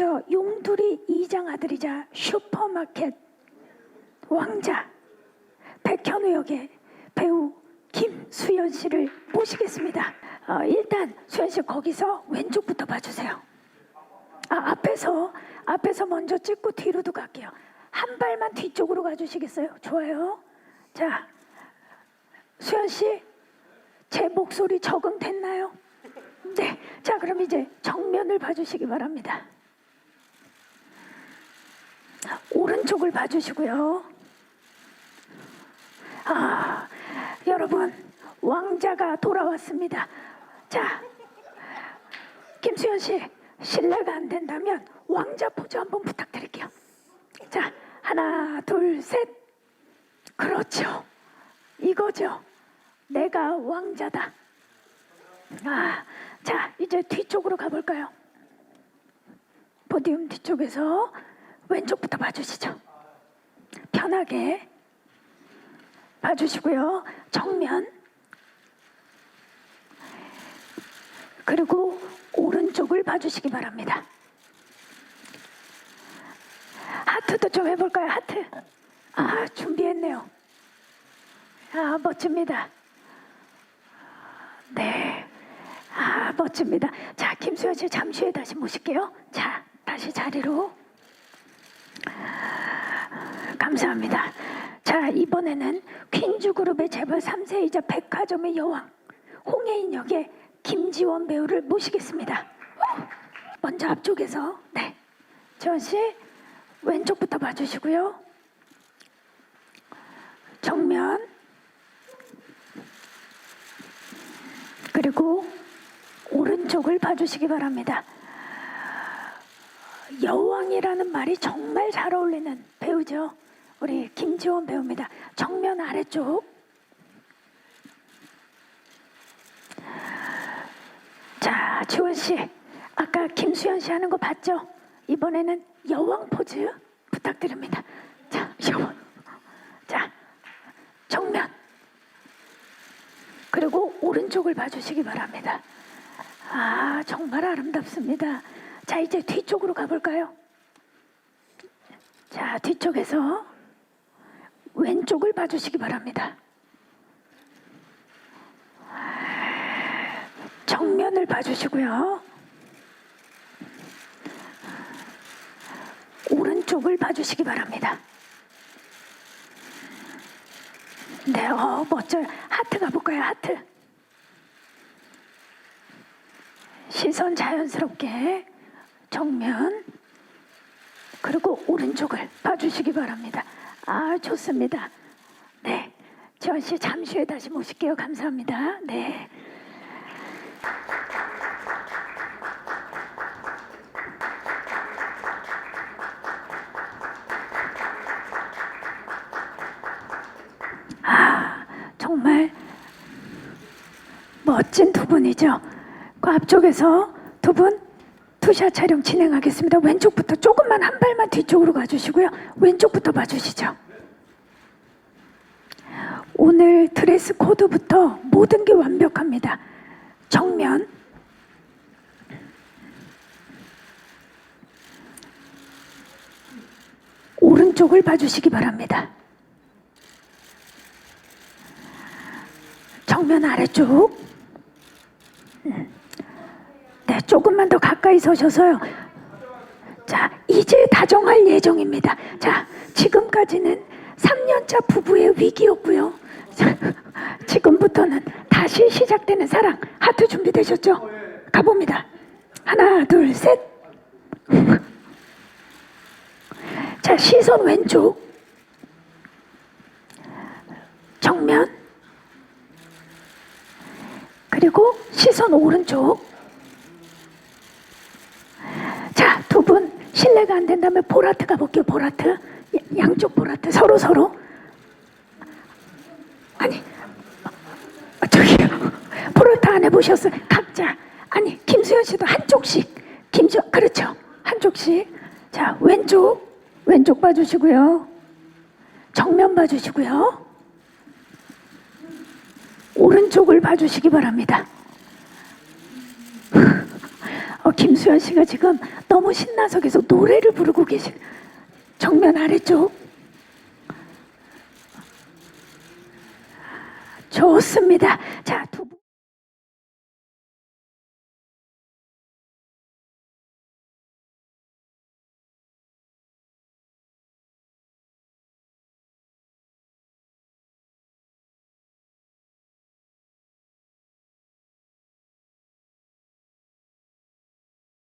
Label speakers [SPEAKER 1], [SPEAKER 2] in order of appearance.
[SPEAKER 1] 먼저 용두리 이장 아들이자 슈퍼마켓 왕자 백현우 역의 배우 김수현 씨를 모시겠습니다. 어, 일단 수현 씨 거기서 왼쪽부터 봐주세요. 아, 앞에서 앞에서 먼저 찍고 뒤로도 갈게요. 한 발만 뒤쪽으로 가주시겠어요? 좋아요. 자, 수현 씨, 제 목소리 적응됐나요? 네. 자, 그럼 이제 정면을 봐주시기 바랍니다. 오른쪽을 봐주시고요. 아, 여러분, 왕자가 돌아왔습니다. 자, 김수현 씨, 실례가 안 된다면 왕자 포즈 한번 부탁드릴게요. 자, 하나, 둘, 셋. 그렇죠. 이거죠. 내가 왕자다. 아, 자, 이제 뒤쪽으로 가볼까요? 포디움 뒤쪽에서 왼쪽부터 봐주시죠. 편하게 봐주시고요. 정면. 그리고 오른쪽을 봐주시기 바랍니다. 하트도 좀 해볼까요? 하트. 아, 준비했네요. 아, 멋집니다. 네. 아, 멋집니다. 자, 김수현 씨 잠시 후에 다시 모실게요. 자, 다시 자리로. 감사합니다. 자, 이번에는 퀸즈그룹의 재벌 3세이자 백화점의 여왕 홍혜인 역의 김지원 배우를 모시겠습니다. 먼저 앞쪽에서 네, 지원 씨 왼쪽부터 봐주시고요. 정면 그리고 오른쪽을 봐주시기 바랍니다. 여왕이라는 말이 정말 잘 어울리는 배우죠. 우리 김지원 배우입니다. 정면 아래쪽. 자, 지원 씨. 아까 김수현 씨 하는 거 봤죠? 이번에는 여왕 포즈 부탁드립니다. 자, 여왕. 자, 정면. 그리고 오른쪽을 봐주시기 바랍니다. 아, 정말 아름답습니다. 자, 이제 뒤쪽으로 가볼까요? 자, 뒤쪽에서 왼쪽을 봐주시기 바랍니다. 정면을 봐주시고요. 오른쪽을 봐주시기 바랍니다. 네, 어, 멋져요. 하트 가볼까요? 하트. 시선 자연스럽게 정면 그리고 오른쪽을 봐주시기 바랍니다. 아 좋습니다. 네, 지원 씨 잠시 후에 다시 모실게요. 감사합니다. 네. 아 정말 멋진 두 분이죠. 그 앞쪽에서 두 분 투샷 촬영 진행하겠습니다. 왼쪽부터 조금만 한 발만 뒤쪽으로 가주시고요. 왼쪽부터 봐주시죠. 오늘 드레스 코드부터 모든 게 완벽합니다. 정면 오른쪽을 봐주시기 바랍니다. 정면 아래쪽 네, 조금만 더 가까이 서셔서요. 자, 이제 다정할 예정입니다. 자, 지금까지는 3년차 부부의 위기였고요. 자, 지금부터는 다시 시작되는 사랑. 하트 준비되셨죠? 가봅니다. 하나, 둘, 셋. 자, 시선 왼쪽. 정면. 그리고 시선 오른쪽. 자, 두 분 실례가 안 된다면 보라트 가볼게요. 보라트. 야- 양쪽 보라트 서로 서로. 아니, 아, 저기요. 보라트 안 해보셨어요? 각자. 아니, 김수현 씨도 한쪽씩. 김수, 그렇죠. 한쪽씩. 자, 왼쪽. 왼쪽 봐주시고요. 정면 봐주시고요. 오른쪽을 봐주시기 바랍니다. 어, 어, 김수현 씨가 지금 너무 신나서 계속 노래를 부르고 계신 정면 아래쪽. 좋습니다. 자, 두 분.